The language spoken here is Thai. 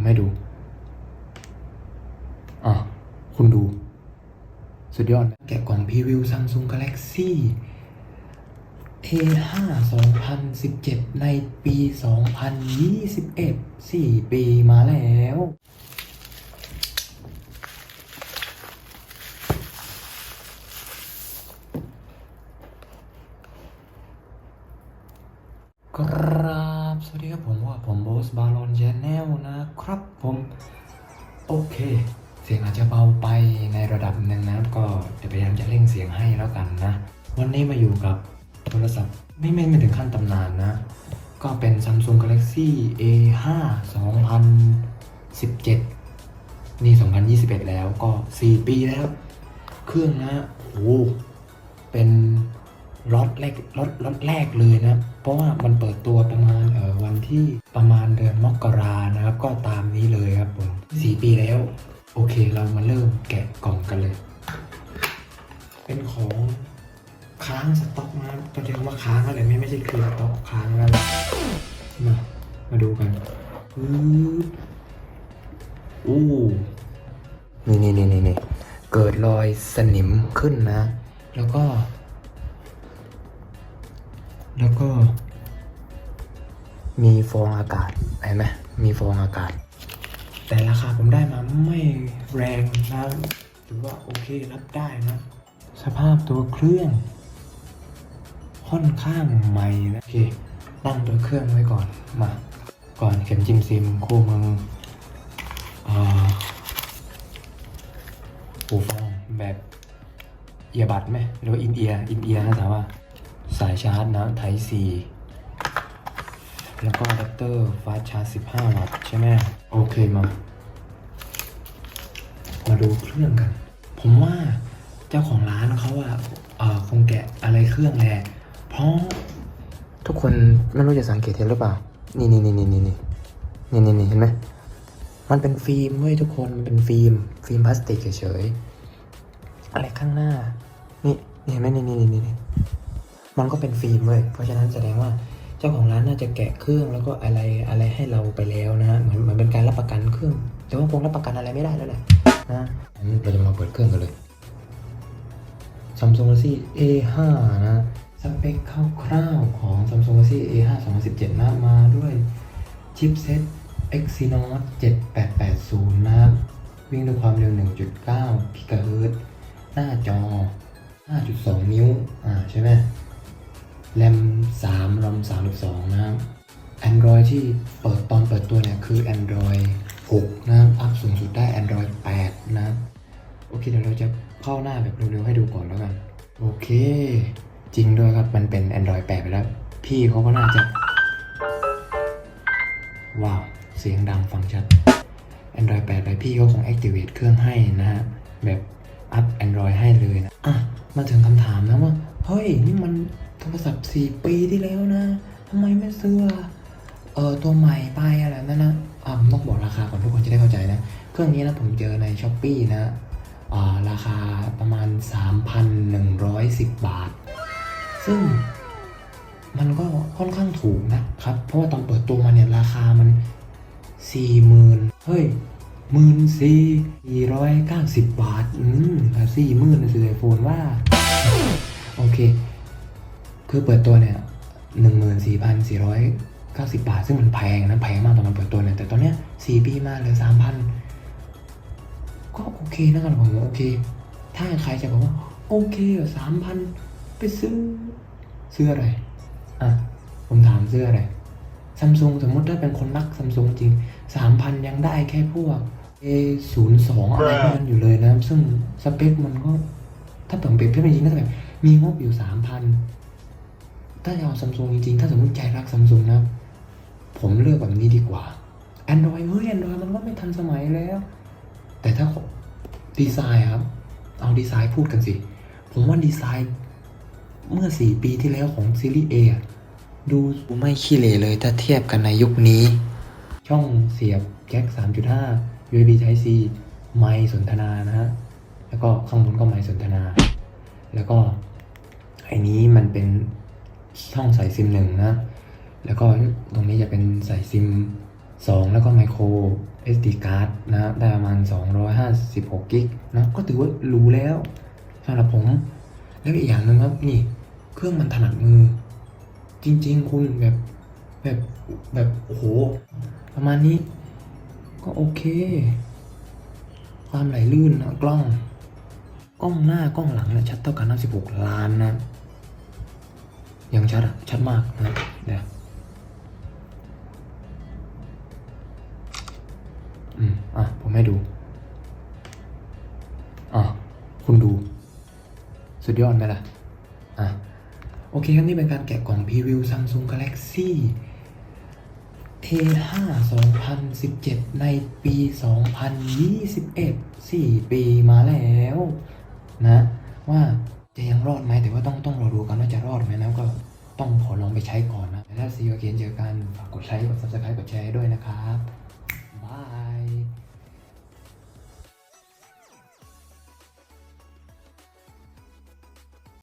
ผมให้ดูอะคุณดู สุดยอด แกะกล่องพรีวิว Samsung Galaxy A5 2017 ในปี 2021 4 ปีมาแล้วกร ผมว่าผมโบสบาลอนแชนแนลนะครับผมโอเค เสียงอาจจะเบาไปในระดับหนึ่งนะก็เดี๋ยวพยายามจะเร่งเสียงให้แล้วกันนะ วันนี้มาอยู่กับโทรศัพท์ไม่ไม่ไม่ถึงขั้นตำนานนะ ก็เป็น Samsung Galaxy A5 2017 นี่ 2021 แล้วก็ 4 ปีแล้ว เครื่องนะโอ้เป็นล็อตแรกล็อตล็อตแรกเลยนะ เพราะว่ามันเปิดตัวประมาณเออ ที่ประมาณเดือนมกรานะครับ ก็ตามนี้เลยครับผมสี่ปีแล้ว โอเคเรามาเริ่มแกะกล่องกันเลย เป็นของค้างสต็อกนะต้องใช้คำว่าค้างอะไรไม่ไม่ใช่คือสต็อกค้างแล้วมามาดูกันปึ๊บอู้นี่นี่นี่นี่นี่เกิดรอยสนิมขึ้นนะ แล้วก็ แล้วก็ มีฟองอากาศเห็นไหมมีฟองอากาศ แต่ราคาผมได้มาไม่แรงนะถือว่าโอเครับได้นะ สภาพตัวเครื่อง ค่อนข้างใหม่นะโอเคตั้งตัวเครื่องไว้ก่อนมาก่อนเข็มจิ้มซิมคู่มืออ่าหูฟังแบบเอียบัดไหมหรือว่าอินเอียร์อินเอียร์นะแต่ว่าสายชาร์จนะไทป์ C แล้วก็อะแดปเตอร์ฟาสชาร์จ15 วัตต์ใช่ไหมโอเคมา มาดูเครื่องกัน ผมว่าเจ้าของร้านเขาอะคงแกะอะไรเครื่องแหละเพราะทุกคนไม่รู้จะสังเกตเห็นหรือเปล่า นี่นี่นี่นี่นี่นี่นี่นี่เห็นไหมมันเป็นฟิล์มเว้ยทุกคนมันเป็นฟิล์ม ฟิล์มพลาสติกเฉยๆอะไรข้างหน้า นี่นี่เห็นไหมนี่นี่นี่นี่มันก็เป็นฟิล์มเว้ยเพราะฉะนั้นแสดงว่า เจ้าของร้านน่าจะแกะเครื่องแล้วก็อะไรอะไรให้เราไปแล้วนะฮะเหมือนเหมือนเป็นการรับประกันเครื่อง แต่ว่าคงรับประกันอะไรไม่ได้แล้วแหละนะเราจะมาเปิดเครื่องกันเลย Samsung Galaxy A5 นะสเปคคร่าวๆของ Samsung Galaxy A5 2017 นะ มาด้วยชิปเซ็ต Exynos 7880 นะครับวิ่งด้วยความเร็ว 1.9 GHz หน้าจอ 5.2 นิ้ว อ่า ใช่ไหม แรม3รอม32 นะครับ Android ที่เปิดตอนเปิดตัวเนี่ยคือ Android 6 นะครับ อัพสูงสุดได้ Android 8 นะครับ โอเค เดี๋ยวเราจะเข้าหน้าแบบเร็วๆให้ดูก่อนแล้วกัน โอเค จริงด้วยครับ มันเป็น Android 8 ไปแล้ว พี่เขาก็น่าจะ ว้าว เสียงดังฟังชัด Android 8 ไปพี่เขาคง activate เครื่องให้นะฮะ แบบอัพ Android ให้เลยนะ อะ มาถึงคำถามนะว่า เฮ้ย นี่มัน โทรศัพท์4ปีที่แล้วนะทำไมไม่ซื้อเออตัวใหม่ไปอะไรนั่นนะอะต้องบอกราคาก่อนทุกคนจะได้เข้าใจนะ เครื่องนี้นะผมเจอใน s h อ p e e นะอ่าราคาประมาณ 3,110 บาท ซึ่งมันก็ค่อนข้างถูกนะครับ เพราะว่าตอนเปิดตัวมาเนี่ยราคามันสี่หมื่นเฮ้ยหมื่นสี่สี่ร้อยเก้าสิบบาท อืมสี่หมื่นซื้อไอโฟนว่า โอเค คือเปิดตัวเนี่ยหนึ่งหมื่นสี่พันสี่ร้อยเก้าสิบบาท ซึ่งมันแพงนะแพงมากตอนมันเปิดตัวเนี่ยแต่ตอนเนี้ยสี่ปีมาเหลือสามพันก็โอเคนะครับผมโอเค ถ้าใครจะบอกว่า โอเคสามพันไปซื้อซื้ออะไร อะ ผมถามซื้ออะไรซัมซุงสมมติถ้าเป็นคนรักซัมซุงจริงสามพันยังได้แค่พวก A ศูนย์สองอะไรพวกนั้นอยู่เลยนะ ซึ่งสเปคมันก็ ถ้าผมเปรียบเทียบจริงๆก็แบบมีงบอยู่สามพัน ถ้าจะเอาซัมซุงจริงๆ ถ้าสมมติใจรักซัมซุงนะ ผมเลือกแบบนี้ดีกว่า Android เฮ้ย Android มันก็ไม่ทันสมัยแล้ว แต่ถ้าดีไซน์ครับ เอาดีไซน์พูดกันสิ ผมว่าดีไซน์เมื่อ 4 ปีที่แล้วของซีรีส์ A อะดูไม่ขี้เหร่เลยถ้าเทียบกันในยุคนี้ ช่องเสียบแจ็ค3.5 USB Type C ไมค์สนทนานะฮะ แล้วก็ข้างบนก็ไมค์สนทนา แล้วก็ไอ้นี้มันเป็น ช่องใส่ซิมหนึ่งนะ แล้วก็ตรงนี้จะเป็นใส่ซิม 2 แล้วก็ไมโคร SD card นะ ได้ประมาณ 256กิกนะ ก็ถือว่ารู้แล้วสำหรับผม แล้วอีกอย่างหนึ่งครับ นี่ เครื่องมันถนัดมือ จริง ๆ คุณแบบแบบแบบโอ้โห ประมาณนี้ ก็โอเค ความไหลลื่นนะกล้อง กล้องหน้ากล้องหลังเนี่ยชัดเท่ากัน16ล้านนะ ยังชัดอะชัดมากนะเดี๋ยวอืม อะ ผมให้ดู อะ คุณดู สุดยอดไหมล่ะ อะ โอเคครับนี่เป็นการแกะกล่องพรีวิว Samsung Galaxy A5 2017 ในปี 2021 4 ปีมาแล้ว นะ ว่า จะยังรอดไหมแต่ว่าต้องต้องรอดูกันว่าจะรอดไหมนะก็ต้องขอลองไปใช้ก่อนนะแต่ถ้าซีโอเกนเจอกันฝากกดไลค์กด subscribe กดแชร์ด้วยนะครับ